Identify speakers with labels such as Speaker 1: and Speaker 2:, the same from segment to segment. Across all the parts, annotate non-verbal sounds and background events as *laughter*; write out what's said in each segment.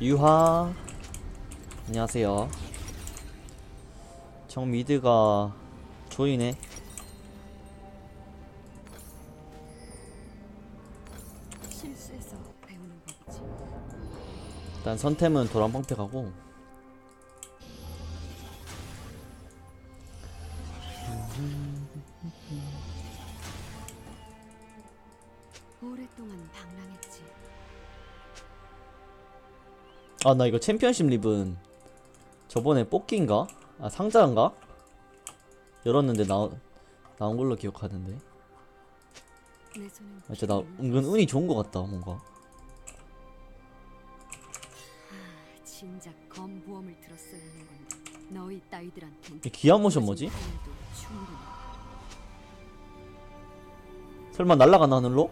Speaker 1: 유하 안녕하세요. 정 미드가 조이네. 일단 선템은 도란방패 가고 아 나 이거 챔피언십 립은 저번에 뽑기인가? 아 상자인가? 열었는데 나, 나온 걸로 기억하는데 아, 진짜 나 은근 운이 좋은 것 같다 뭔가
Speaker 2: 아, 진작 검부험을 들었어야 하는 건데 너희 따위들한텐
Speaker 1: 이 기아 모션 뭐지? 설마 날라가나 하늘로?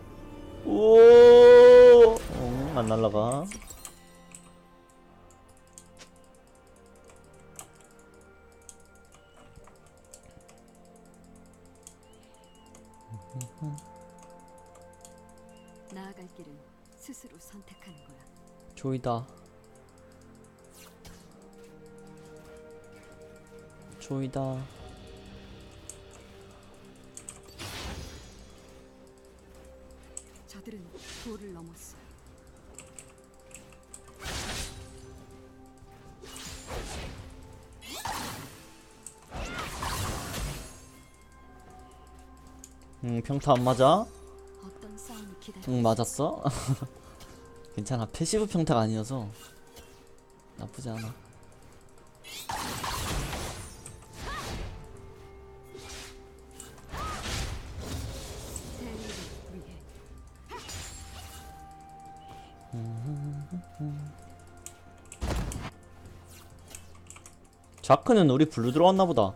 Speaker 1: 오, 어, 안 날라가.
Speaker 2: 나아갈 길은 스스로 선택하는 거야.
Speaker 1: 조이다. 조이다.
Speaker 2: 저들은 도를 넘었어.
Speaker 1: 응, 평타 안 맞아? 응, 맞았어? *laughs* 괜찮아. 패시브 평타가 아니어서 나쁘지 않아.
Speaker 2: 위해
Speaker 1: 자크는 우리 블루 들어왔나 보다.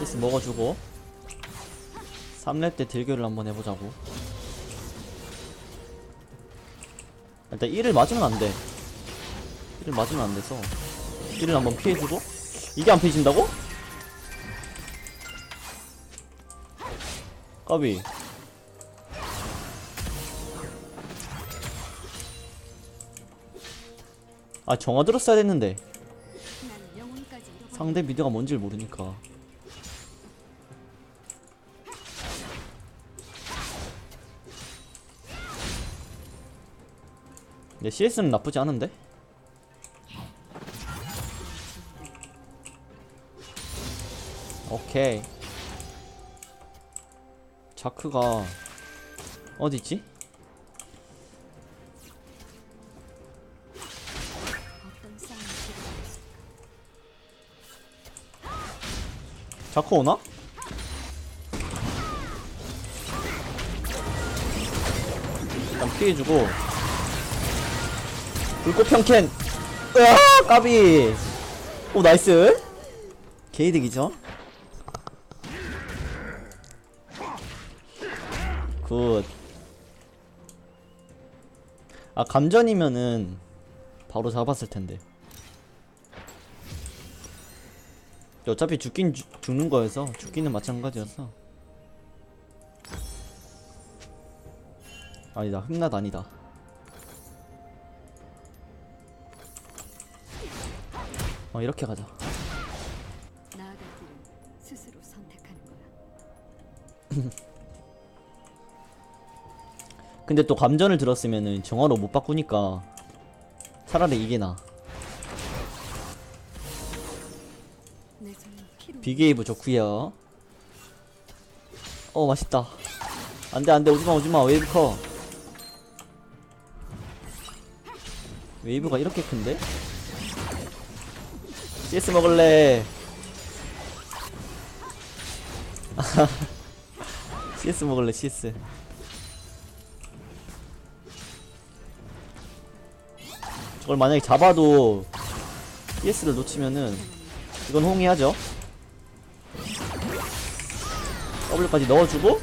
Speaker 1: 시스 먹어주고 3렙 때 딜교를 한번 해보자고. 일단 1을 맞으면 안돼. 1을 맞으면 안돼서 1을 한번 피해주고 이게 안 피해진다고? 까비. 아 정화 들었어야 됐는데. 상대 미드가 뭔지를 모르니까 근데 CS는 나쁘지 않은데? 오케이 자크가 어디있지? 자크 오나? 일단 피해주고 불꽃 평캔. 으아 까비. 오 나이스. 게이득이죠? 굿아 감전이면은 바로 잡았을 텐데. 어차피 죽긴 죽- 죽는 거여서 죽기는 마찬가지였어. 아니다 흑낫 아니다 어 이렇게 가자.
Speaker 2: 나아갈 길은 스스로 선택하는 거야. *laughs*
Speaker 1: 근데 또 감전을 들었으면은 정화로 못 바꾸니까 차라리 이게 나.
Speaker 2: 내 손은 피로
Speaker 1: 비게이브 좋구요 어 맛있다. 안돼 안돼. 오지마 오지마. 웨이브 커. 웨이브가 이렇게 큰데? CS 먹을래. *laughs* CS 먹을래 CS 저걸 만약에 잡아도 CS를 놓치면은 이건 홍이하죠? W까지 넣어주고.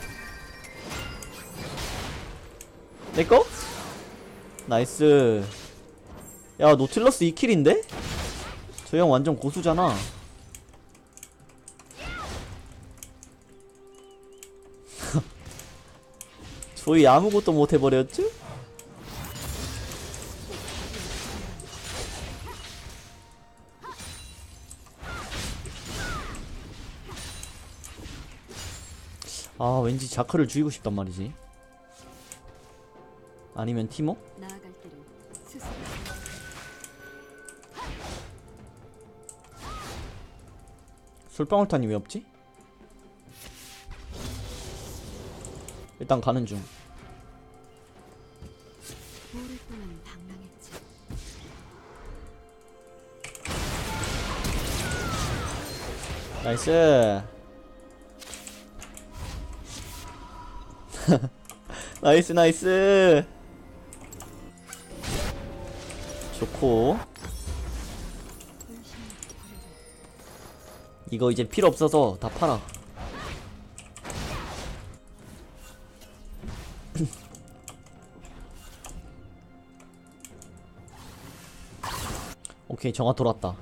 Speaker 1: 내꺼? 나이스. 야 노틸러스 2킬인데? 저 형 완전 고수잖아 *laughs* 저희 아무것도 못 해버렸죠? 아 왠지 자크를 죽이고 싶단 말이지 아니면 티모? 솔방울탄이 왜 없지? 일단 가는 중. 나이스 *laughs* 나이스 나이스 좋고 이거 이제 필요 없어서 다 팔아 *clears throat* 오케이 정화 돌았다.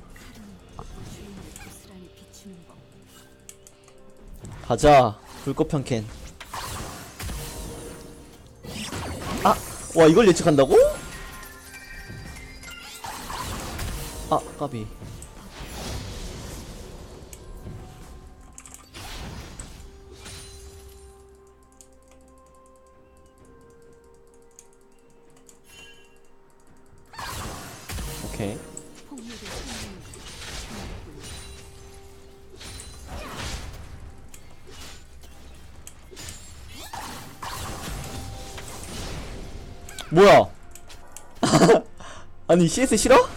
Speaker 1: 가자 불꽃 편캔 아! 와 이걸 예측한다고? 아 까비 아니 CS 싫어?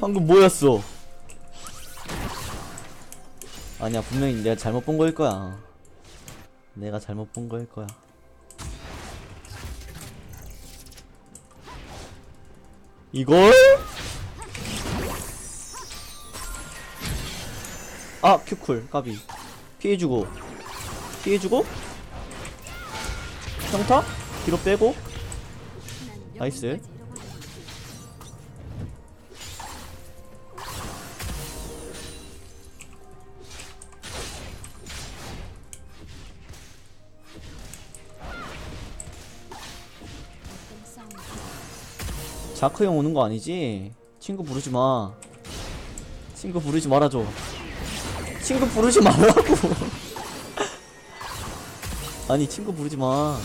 Speaker 1: 방금 뭐였어? 아니야 분명히 내가 잘못 본 거일 거야. 내가 잘못 본 거일 거야. 이걸? 아 큐쿨 까비 피해주고 피해주고 평타 뒤로 빼고
Speaker 2: 난
Speaker 1: 나이스. 자크 형 오는 거 아니지? 친구 부르지 마. 친구 부르지 말아줘. 친구 부르지 말라고. *laughs* 아니 친구 부르지 마.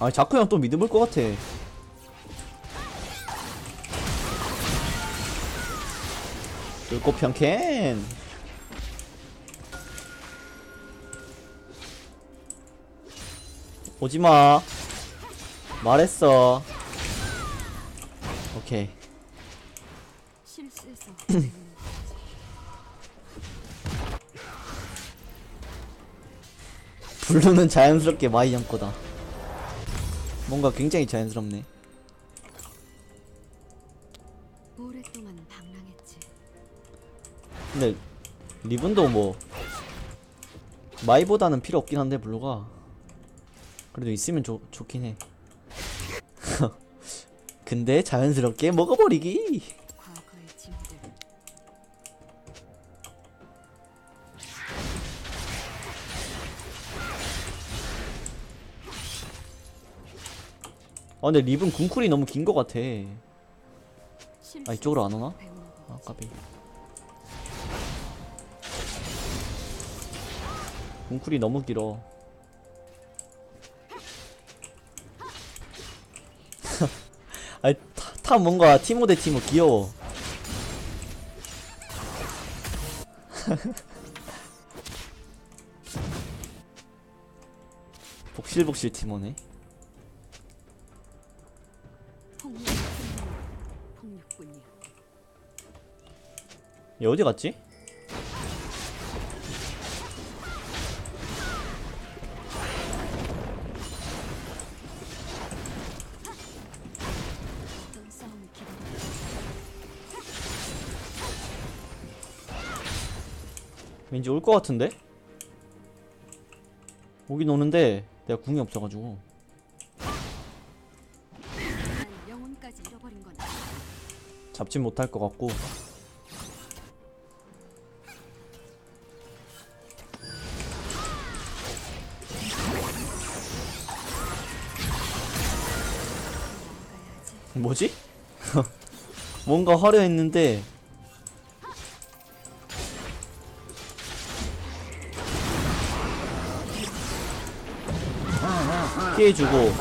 Speaker 1: 아니 자크 형 또 믿음을 것 같아. 불꽃 편캔. 오지 마. 말했어. 오케이. *clears throat* 블루는 자연스럽게 마이 형 거다. 뭔가 굉장히 자연스럽네. 근데 리븐도 뭐 마이보다는 필요 없긴 한데 블루가 그래도 있으면 좋 좋긴 해. *laughs* 근데 자연스럽게 먹어버리기. 아 근데 리븐 궁쿨이 너무 긴 것 같아. 아 이쪽으로 안 오나? 아. 까비. 궁쿨이 너무 길어. 아니 타, 타 뭔가 티모 대 티모 귀여워. *laughs* 복실복실 티모네. 얘 어디 갔지? 왠지 올것 같은데? 오긴 오는데 내가 궁이 없어가지고. 잡진 못할 것 같고. 뭐지? *laughs* 뭔가 화려했는데 피해주고.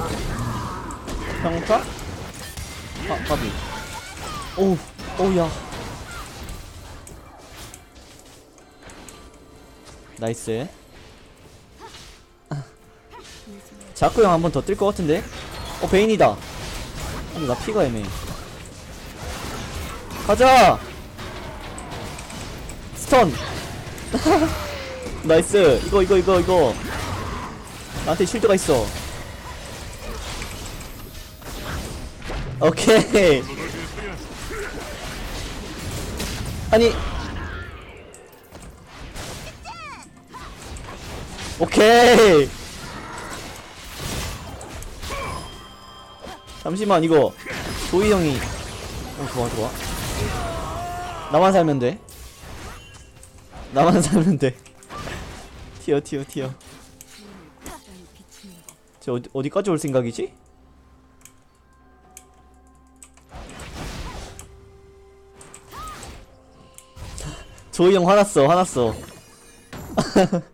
Speaker 1: 평타? 아, 까비. 오우, 오우야. 나이스. 자크 형 한 번 더 뜰 것 같은데? 어 베인이다. 아니 나 피가 애매해. 가자! 스턴! *laughs* 나이스! 이거 이거 이거 이거. 나한테 실드가 있어 오케이. 아니. 오케이. 잠시만 이거. 조이 형이. 어 좋아 좋아. 나만 살면 돼. 나만 *laughs* 살면 돼. 튀어 튀어 튀어. 저 어디, 어디까지 올 생각이지? 조이 형 화났어 화났어 *laughs*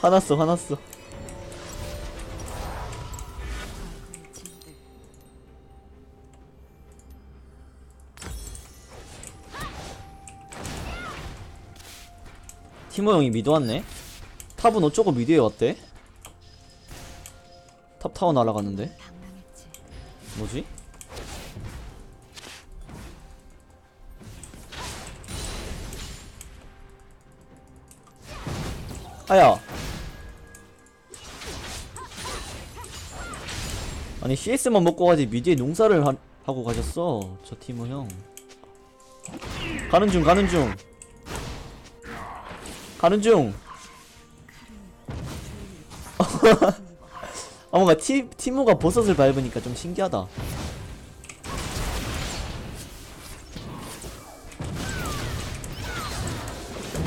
Speaker 1: 화났어 화났어. 티모 형이 미드 왔네 탑은 어쩌고 미드에 왔대? 탑 타워 날아갔는데. 뭐지? 아야. 아니 CS만 먹고 가지 미디에 농사를 하, 하고 가셨어 저 티모 형. 가는 중 가는 중. 가는 중. *laughs* 아 뭔가 티, 티모가 버섯을 밟으니까 좀 신기하다.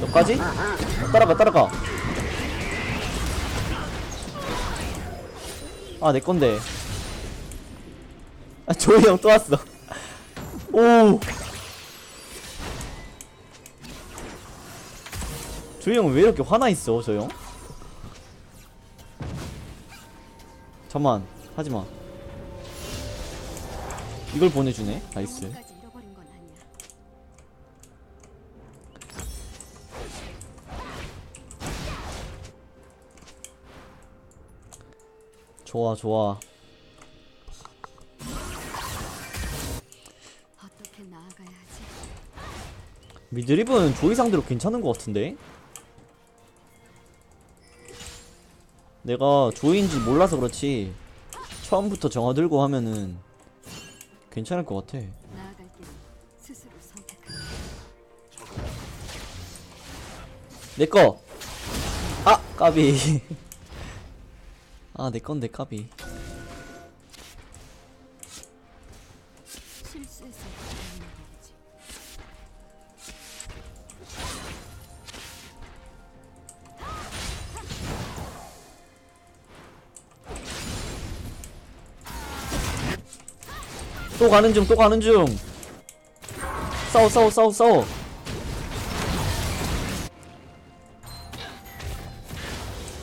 Speaker 1: 너까지? 따라가 따라가 아 내 건데. 아 조이 형 또 왔어. *laughs* 오. 조이 형은 왜 이렇게 화나 있어 저 형? 잠만 하지마. 이걸 보내주네. 나이스 좋아 좋아? 미드립은 조이 상대로 괜찮은 것 같은데? 내가 조이인지 몰라서 그렇지 처음부터 정화 들고 하면은 괜찮을 것 같아. 내꺼! 아! 까비 *laughs* 아 내건데 까비. 또 가는 중 또 가는 중. 싸워 싸워 싸워 싸워.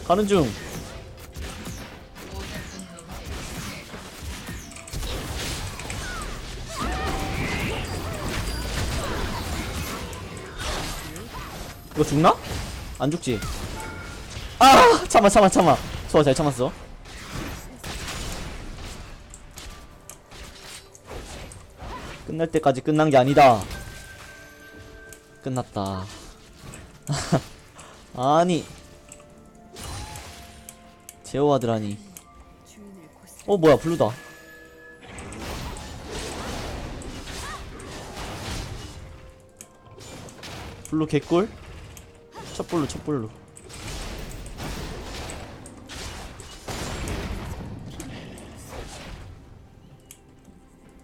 Speaker 1: 가는 중 이거 죽나? 안 죽지? 아 참아 참아 참아 좋아 잘 참았어 끝날 때까지 끝난 게 아니다. 끝났다. *laughs* 아니. 제어하드라니. 어, 뭐야, 블루다. 블루 개꿀? 촛불로 촛불로.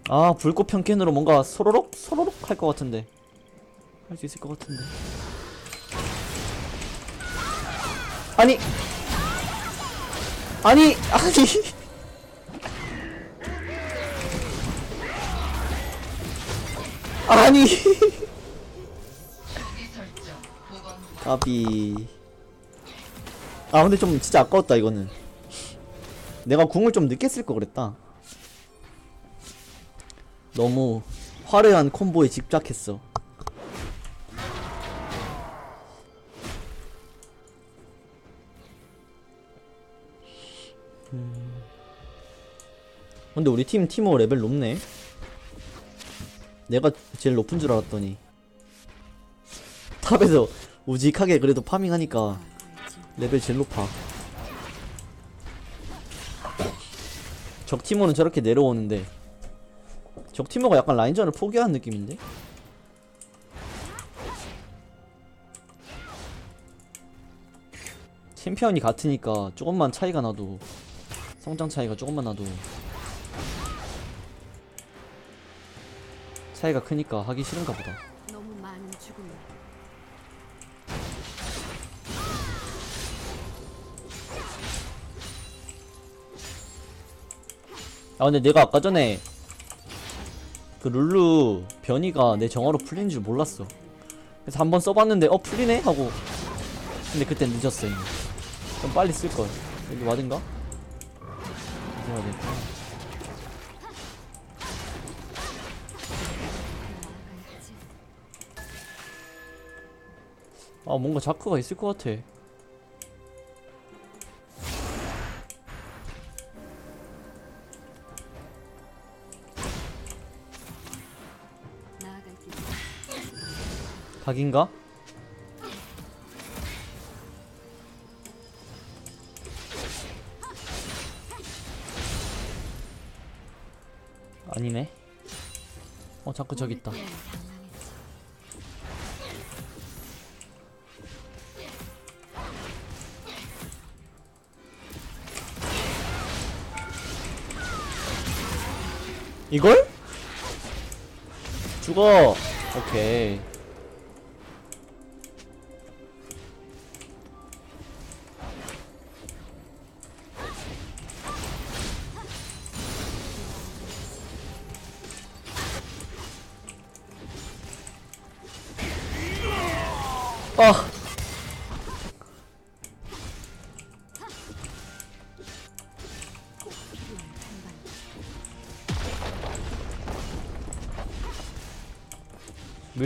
Speaker 1: 아 불꽃 편캔으로 뭔가 소로록? 소로록 할 것 같은데. 할 수 있을 것 같은데. 아니! 아니! 아니! *laughs* 아니 *laughs* 까비. 아 근데 좀 진짜 아까웠다 이거는. 내가 궁을 좀 늦게 쓸거 그랬다. 너무 화려한 콤보에 집착했어. 음. 근데 우리 팀 티모 레벨 높네. 내가 제일 높은 줄 알았더니. 탑에서 우직하게 그래도 파밍하니까. 레벨 제일 높아 적 티모는 저렇게 내려오는데 적 티모가 약간 라인전을 포기한 느낌인데? 챔피언이 같으니까 조금만 차이가 나도 성장 차이가 조금만 나도 차이가 크니까 하기 싫은가 보다 아 근데 내가 아까 전에 그 룰루 변이가 내 정화로 풀린 줄 몰랐어 그래서 한번 써봤는데 어 풀리네 하고 근데 그때 늦었어 이미 좀 빨리 쓸걸 여기 와든가? 될까?
Speaker 2: 나아갈지.
Speaker 1: 아 뭔가 자크가 있을 것 같아 각인가? 아니네 어 자크 저기 있다. 이걸? 죽어 오케이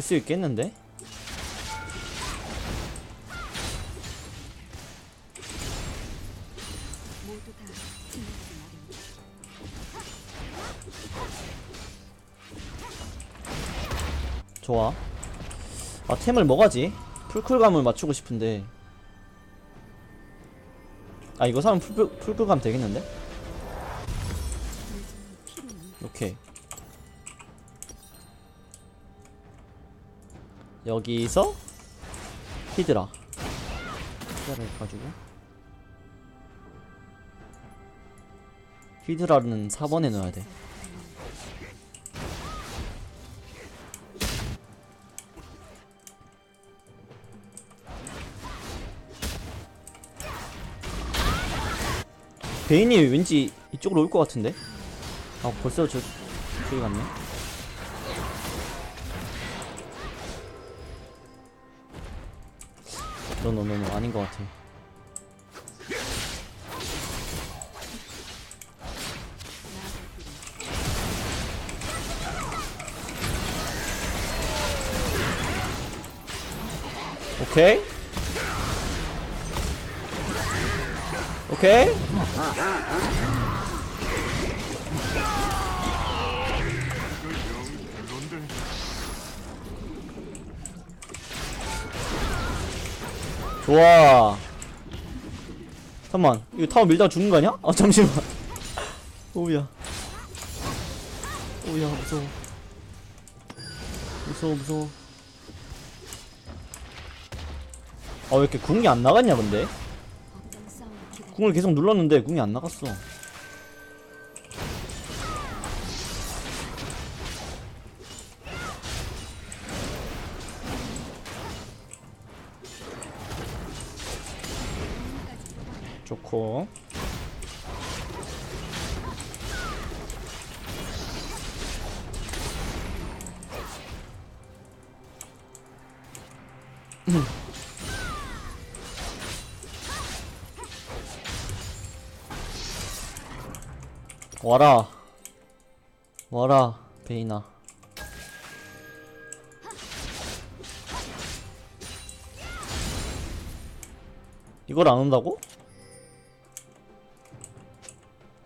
Speaker 1: 수 있겠는데? 좋아 아 템을 뭐가지? 풀쿨감을 맞추고 싶은데 아 이거 사면 풀, 풀쿨감 되겠는데? 오케이 여기서 히드라. 히드라를 가지고. 히드라는 4번에 넣어야 돼. 베인이 왠지 이쪽으로 올 것 같은데? 아 벌써 저 저기 갔네 노노노노 아닌 것 같아. 오케이? 오케이 좋아. 잠깐만 이거 타워 밀다가 죽는 거 아니야? 아 잠시만. *laughs* 오우야. 오우야 무서워. 무서워 무서워. 아 왜 이렇게 궁이 안 나갔냐 근데? 궁을 계속 눌렀는데 궁이 안 나갔어 좋고. 와라. 와라 베이나. 이걸 안 온다고?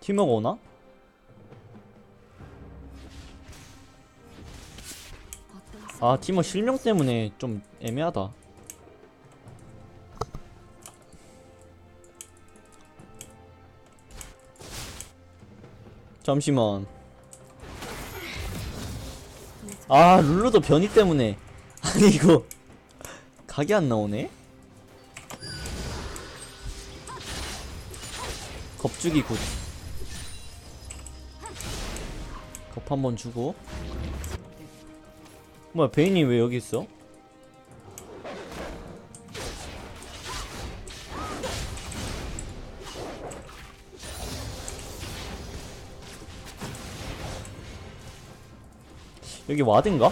Speaker 1: 팀워가 오나? 아 팀워 실명 때문에 좀 애매하다. 잠시만. 아 룰루도 변이 때문에. *laughs* 아니 이거 *laughs* 각이 안 나오네? 겁주기 굿 한번 주고 뭐야 베인이 왜 여기 있어? 여기 와든가?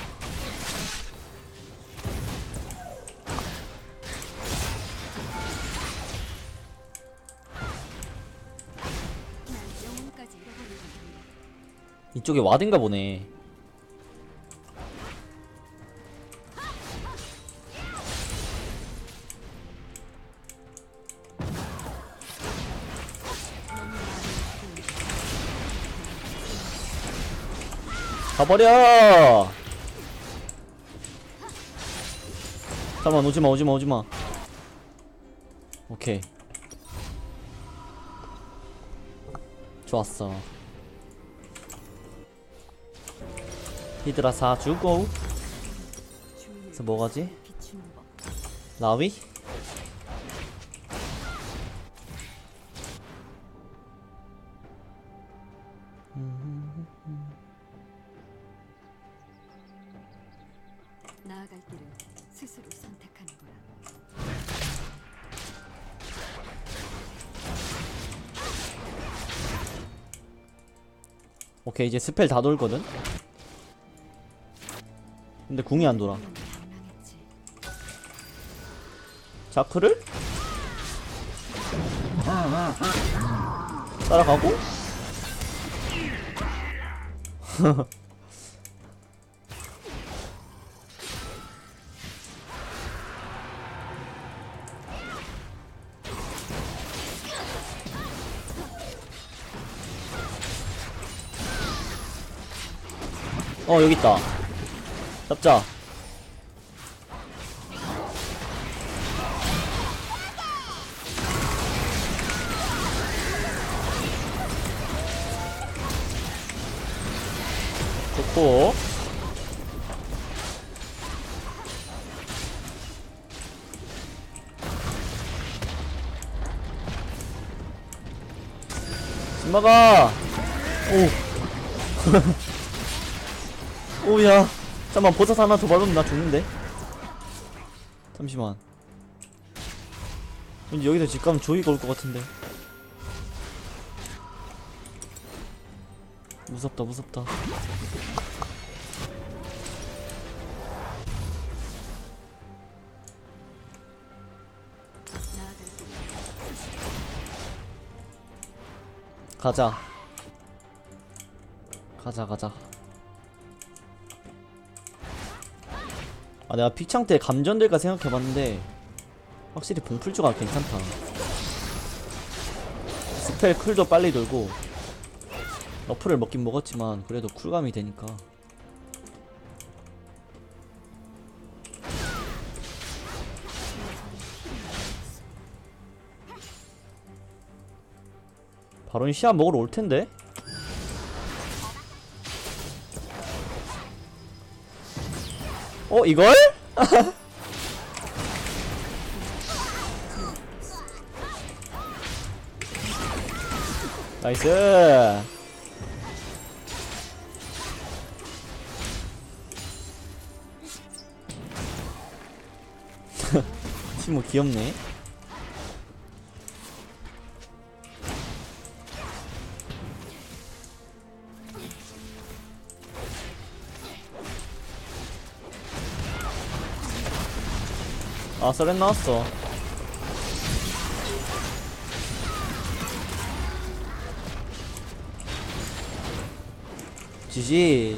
Speaker 1: 이쪽에 와든가 보네. 가버려! 잠깐만 오지마 오지마 오지마. 오케이. 좋았어 히드라 사주고
Speaker 2: 주인을
Speaker 1: 그래서 뭐가지? 라위?
Speaker 2: 나아갈 길은 스스로 선택하는 거야
Speaker 1: 오케이 이제 스펠 다 돌거든? 근데 궁이 안 돌아. 자크를? 따라가고? *laughs* 어 여기 있다 잡자. 좋고. 신마가. 오. *laughs* 오야 잠깐만 버섯 하나 더 받으면 나 죽는데? 잠시만. 왠지 여기서 집 가면 조이가 올 것 같은데. 무섭다 무섭다. 가자. 가자 가자 아 내가 픽창 때 감전될까 생각해봤는데 확실히 봉풀주가 괜찮다. 스펠 쿨도 빨리 돌고 러프를 먹긴 먹었지만 그래도 쿨감이 되니까. 바로 시합 먹으러 올 텐데 어 이걸? *laughs* 나이스 *laughs* 티모 뭐 귀엽네 아 서렌 나왔어. 지지